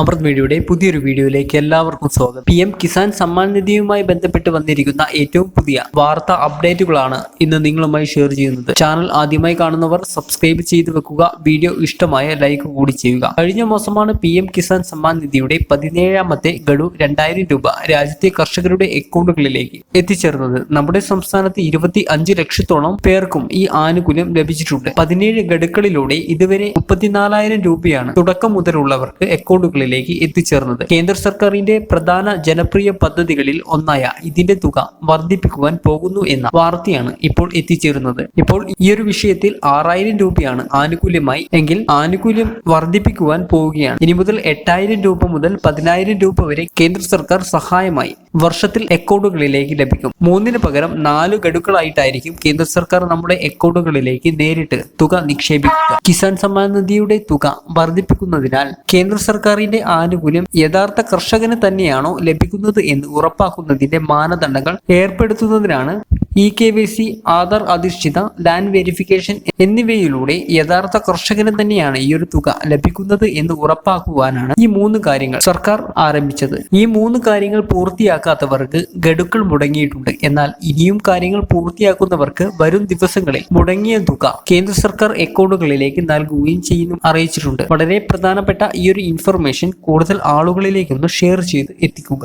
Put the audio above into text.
അമൃത് മീഡിയയുടെ പുതിയൊരു വീഡിയോയിലേക്ക് എല്ലാവർക്കും സ്വാഗതം. പി എം കിസാൻ സമ്മാൻ നിധിയുമായി ബന്ധപ്പെട്ട് വന്നിരിക്കുന്ന ഏറ്റവും പുതിയ വാർത്താ അപ്ഡേറ്റുകളാണ് ഇന്ന് നിങ്ങളുമായി ഷെയർ ചെയ്യുന്നത്. ചാനൽ ആദ്യമായി കാണുന്നവർ സബ്സ്ക്രൈബ് ചെയ്തു വെക്കുക വീഡിയോ ഇഷ്ടമായ ലൈക്ക് കൂടി ചെയ്യുക. കഴിഞ്ഞ മാസമാണ് പി എം കിസാൻ സമ്മാൻ നിധിയുടെ പതിനേഴാമത്തെ ഗഡു രണ്ടായിരം രൂപ രാജ്യത്തെ കർഷകരുടെ അക്കൗണ്ടുകളിലേക്ക് എത്തിച്ചേർന്നത്. നമ്മുടെ സംസ്ഥാനത്ത് ഇരുപത്തി അഞ്ച് ലക്ഷത്തോളം പേർക്കും ഈ ആനുകൂല്യം ലഭിച്ചിട്ടുണ്ട്. പതിനേഴ് ഗഡുക്കളിലൂടെ ഇതുവരെ മുപ്പത്തിനാലായിരം രൂപയാണ് തുടക്കം മുതലുള്ളവർക്ക് അക്കൗണ്ടുകളിലേക്ക് എത്തിച്ചേർന്നത്. കേന്ദ്ര സർക്കാരിന്റെ പ്രധാന ജനപ്രിയ പദ്ധതികളിൽ ഒന്നായ ഇതിന്റെ തുക വർദ്ധിപ്പിക്കുവാൻ പോകുന്നു എന്ന വാർത്തയാണ് ഇപ്പോൾ എത്തിച്ചേരുന്നത്. ഇപ്പോൾ ഈ ഒരു വിഷയത്തിൽ ആറായിരം രൂപയാണ് ആനുകൂല്യമായി എങ്കിൽ ആനുകൂല്യം വർദ്ധിപ്പിക്കുവാൻ പോവുകയാണ്. ഇനി മുതൽ എട്ടായിരം രൂപ മുതൽ പതിനായിരം രൂപ വരെ കേന്ദ്ര സർക്കാർ സഹായമായി വർഷത്തിൽ അക്കൗണ്ടുകളിലേക്ക് ലഭിക്കും. മൂന്നിന് പകരം നാല് ഗഡുക്കളായിട്ടായിരിക്കും കേന്ദ്ര സർക്കാർ നമ്മുടെ അക്കൗണ്ടുകളിലേക്ക് നേരിട്ട് തുക നിക്ഷേപിക്കുക. കിസാൻ സമ്മാൻ നിധിയുടെ തുക വർദ്ധിപ്പിക്കുന്നതിനാൽ കേന്ദ്ര സർക്കാരിന്റെ ആനുകൂല്യം യഥാർത്ഥ കർഷകന് തന്നെയാണോ ലഭിക്കുന്നത് എന്ന് ഉറപ്പാക്കുന്നതിന്റെ മാനദണ്ഡങ്ങൾ ഏർപ്പെടുത്തുന്നതിനാണ് E K Y C Aadhaar അധിഷ്ഠിത ലാൻഡ് വെരിഫിക്കേഷൻ എന്നിവയിലൂടെ യഥാർത്ഥ കർഷകന് തന്നെയാണ് ഈ ഒരു തുക ലഭിക്കുന്നത് എന്ന് ഉറപ്പാക്കുവാനാണ് ഈ മൂന്ന് കാര്യങ്ങൾ സർക്കാർ ആരംഭിച്ചത്. ഈ മൂന്ന് കാര്യങ്ങൾ പൂർത്തിയാക്കാത്തവർക്ക് ഗഡുക്കൾ മുടങ്ങിയിട്ടുണ്ട്. എന്നാൽ ഇനിയും കാര്യങ്ങൾ പൂർത്തിയാക്കുന്നവർക്ക് വരും ദിവസങ്ങളിൽ മുടങ്ങിയ തുക കേന്ദ്ര സർക്കാർ അക്കൗണ്ടുകളിലേക്ക് നൽകുകയും ചെയ്യുന്നു അറിയിച്ചിട്ടുണ്ട്. വളരെ പ്രധാനപ്പെട്ട ഈ ഒരു ഇൻഫർമേഷൻ കൂടുതൽ ആളുകളിലേക്കൊന്ന് ഷെയർ ചെയ്ത് എത്തിക്കുക.